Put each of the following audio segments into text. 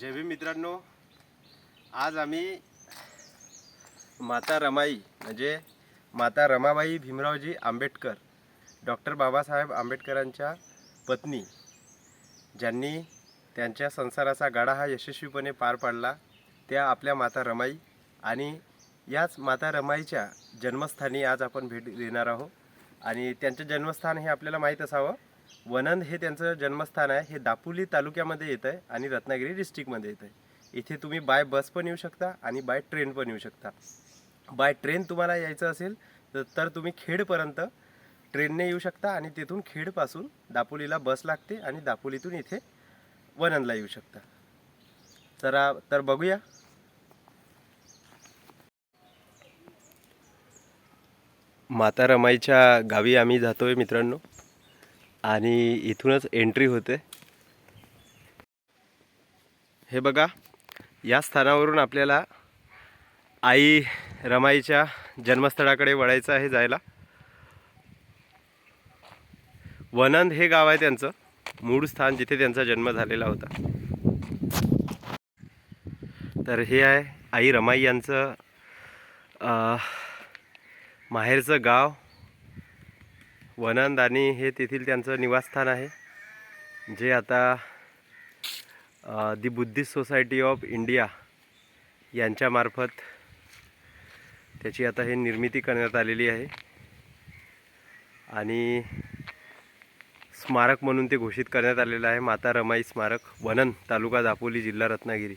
जय भीम मित्रांनो. आज आम्ही माता रमाई म्हणजे माता रमाबाई भीमरावजी आंबेडकर डॉक्टर बाबासाहेब आंबेडकरांच्या पत्नी ज्यांनी त्यांच्या संसाराचा गाडा हा यशस्वीपणे पार पाडला त्या आपल्या माता रमाई आणि याच माता रमाईच्या जन्मस्थानी आज आपण भेट देणार आहोत. आणि त्यांचं जन्मस्थान हे आपल्याला माहीत असावं. वनंद हे त्यांचं जन्मस्थान आहे. हे दापोली तालुक्यामध्ये येतं आहे आणि रत्नागिरी डिस्ट्रिक्टमध्ये येतं आहे. इथे तुम्ही बाय बस पण येऊ शकता आणि बाय ट्रेन पण येऊ शकता. बाय ट्रेन तुम्हाला यायचं असेल तर तुम्ही खेडपर्यंत ट्रेनने येऊ शकता आणि तिथून खेडपासून दापोलीला बस लागते आणि दापोलीतून इथे वनंदला येऊ शकता. तर तर बघूया. माता रमाईच्या गावी आम्ही जातोय मित्रांनो. आणि इथूनच एंट्री होते. हे बघा या स्थानावरून आपल्याला आई रमाईच्या जन्मस्थळाकडे वळायचं आहे जायला. वनंद हे गाव आहे त्यांचं. मूळ स्थान जिथे त्यांचा जन्म झालेला होता. तर हे आहे आई रमाई यांचं माहेरचं गाव. वनंद आणि हे तेथील त्यांचं निवासस्थान आहे जे आता the Buddhist society of India यांच्यामार्फत त्याची आता हे निर्मिती करण्यात आलेली आहे. आणि स्मारक म्हणून ते घोषित करण्यात आलेलं आहे माता रमाई स्मारक वनन तालुका दापोली जिल्हा रत्नागिरी.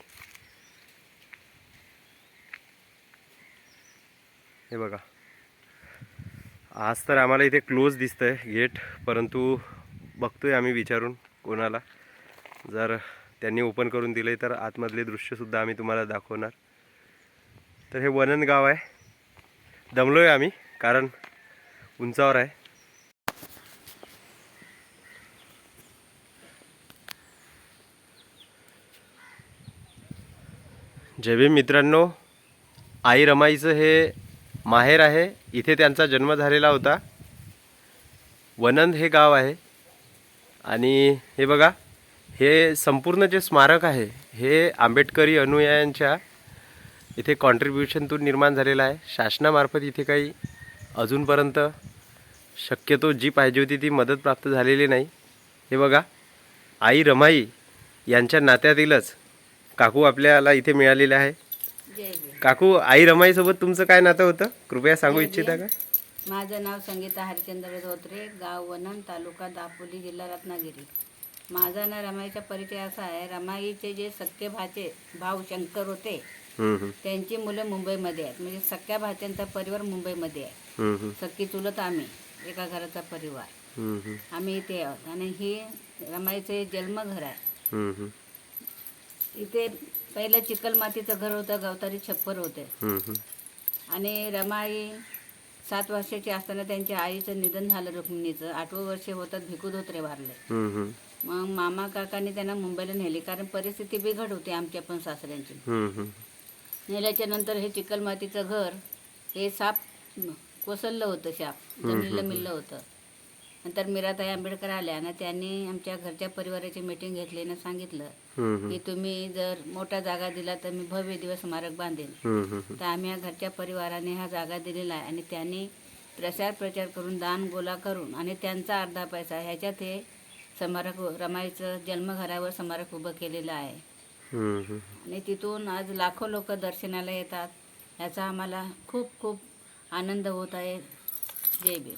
हे बघा. आज तर आम्हाला इथे क्लोज दिसतंय गेट परंतु बघतोय आम्ही विचारून कोणाला. जर त्यांनी ओपन करून दिले तर आतमधले दृश्यसुद्धा आम्ही तुम्हाला दाखवणार. तर हे वनन गाव आहे. दमलोय आम्ही कारण उंचावर आहे. जय भीम मित्रांनो आई रमाईचं हे माहेर आहे. इथे त्यांचा जन्म झालेला होता. वनंद हे गाव आहे. आणि हे बघा हे संपूर्ण जे स्मारक आहे हे आंबेडकरी अनुयायांच्या इथे कॉन्ट्रीब्युशनतून निर्माण झालेलं आहे. शासनामार्फत इथे काही अजूनपर्यंत शक्यतो जी पाहिजे होती ती मदत प्राप्त झालेली नाही. हे बघा आई रमाई यांच्या नात्यातीलच काकू आपल्याला इथे मिळालेले आहे. काकू आई रमाईसोबत तुमचं काय नातं होतं? कृपया सांगू इच्छिता. का? माझं नाव संगीता हरिचंद्र धोत्रे गाव वनन तालुका दापोली जिल्हा रत्नागिरी. माझा ना रमाईचा परिचय असा आहे रमाईचे जे सख्खे भाचे भाऊ शंकर होते त्यांची मुलं मुंबईमध्ये आहेत. म्हणजे सख्या भाच्यांचा परिवार मुंबईमध्ये आहे. सख्खी चुलत आम्ही एका घराचा परिवार. आम्ही इथे आहोत. आणि ही रमाईचे जन्मघर आहे. इथे पहिलं चिकल मातीचं घर होतं गवतारी छप्पर होते. आणि रमाई सात वर्षाची असताना त्यांच्या आईचं निधन झालं रुक्मिणीचं. आठवं वर्ष होतात भिकू धोत्रे वारले. मग मामा काकांनी त्यांना मुंबईला नेली कारण परिस्थिती बिघड होती आमच्या पण सासऱ्यांची. नेल्याच्या नंतर हे चिकलमातीचं घर हे साप कोसळलं होतं शाप. जमिनीला मिळलं होतं. नंतर मीराताई आंबेडकर आल्या ना त्यांनी आमच्या घरच्या परिवाराची मीटिंग घेतली आणि सांगितलं की तुम्ही जर मोठा जागा दिला तर मी भव्य दिवस स्मारक हम्म. तर आम्ही या घरच्या परिवाराने हा जागा दिलेला आहे आणि त्यांनी प्रसार प्रचार करून दान गोला करून आणि त्यांचा अर्धा पैसा ह्याच्यात हे स्मारक रमाईचं जन्मघरावर स्मारक उभं केलेलं आहे. आणि तिथून आज लाखो लोक दर्शनाला येतात याचा आम्हाला खूप खूप आनंद होत आहे. जय भीम.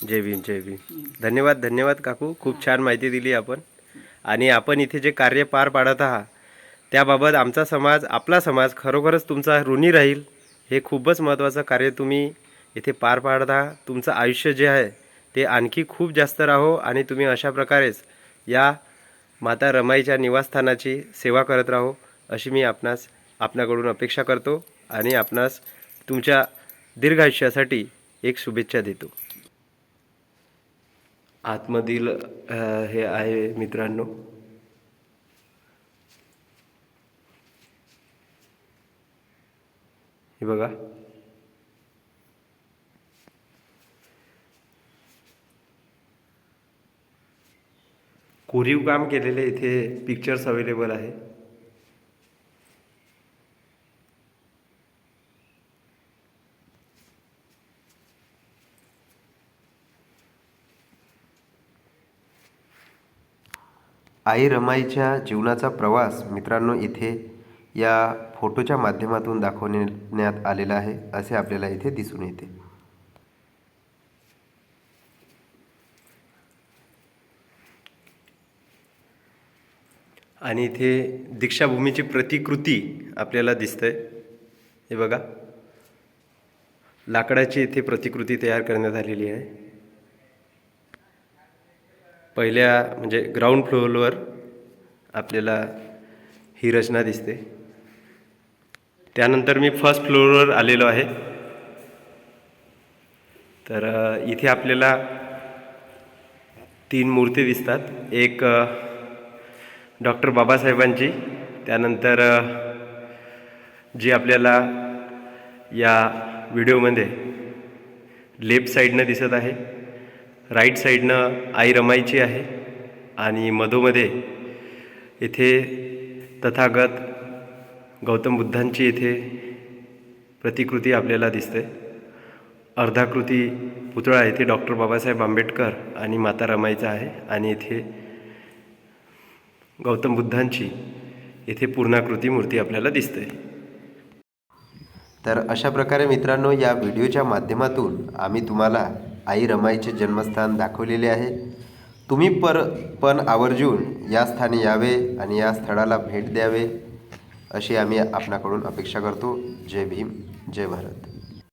जय भीम जय भीम. धन्यवाद धन्यवाद काकू. खूप छान माहिती दिली आपण. आणि आपण इथे जे कार्य पार पाडत आहात त्याबाबत आमचा समाज आपला समाज खरोखरच तुमचा ऋणी राहील हे खूपच महत्त्वाचं कार्य तुम्ही इथे पार पाडत आहात. तुमचं आयुष्य जे आहे ते आणखी खूप जास्त राहो आणि तुम्ही अशा प्रकारेच या माता रमाईच्या निवासस्थानाची सेवा करत राहो अशी मी आपणास आपणाकडून अपेक्षा करतो आणि आपणास तुमच्या दीर्घ आयुष्यासाठी एक शुभेच्छा देतो. आतमधील हे आहे मित्रांनो. हे बघा. कोरीव काम केलेले इथे पिक्चर्स अवेलेबल आहे. आई रमाईच्या जीवनाचा प्रवास मित्रांनो इथे या फोटोच्या माध्यमातून दाखवण्यात आलेला आहे असे आपल्याला इथे दिसून येते. आणि इथे दीक्षाभूमीची प्रतिकृती आपल्याला दिसते हे बघा. लाकडाची इथे प्रतिकृती तयार करण्यात आलेली आहे. पहिल्या म्हणजे ग्राउंड फ्लोअरवर आपल्याला ही रचना दिसते. त्यानंतर मी फर्स्ट फ्लोअरवर आलेलो आहे. तर इथे आपल्याला तीन मूर्ती दिसतात. एक डॉक्टर बाबासाहेबांची त्यानंतर जी आपल्याला या व्हिडिओमध्ये लेफ्ट साईडनं दिसत आहे. राईट साईडनं आई रमाईची आहे आणि मधोमध्ये इथे तथागत गौतम बुद्धांची इथे प्रतिकृती आपल्याला दिसते. अर्धाकृती पुतळा इथे डॉक्टर बाबासाहेब आंबेडकर आणि माता रमाईचा आहे आणि इथे गौतम बुद्धांची इथे पूर्णाकृती मूर्ती आपल्याला दिसते. तर अशा प्रकारे मित्रांनो या व्हिडिओच्या माध्यमातून आम्ही तुम्हाला आई रमाईचे जन्मस्थान दाखवलेले आहे. तुम्ही पर पण आवर्जून या स्थानी यावे आणि या स्थळाला भेट द्यावे अशी आम्ही आपणाकडून अपेक्षा करतो. जय भीम जय भारत.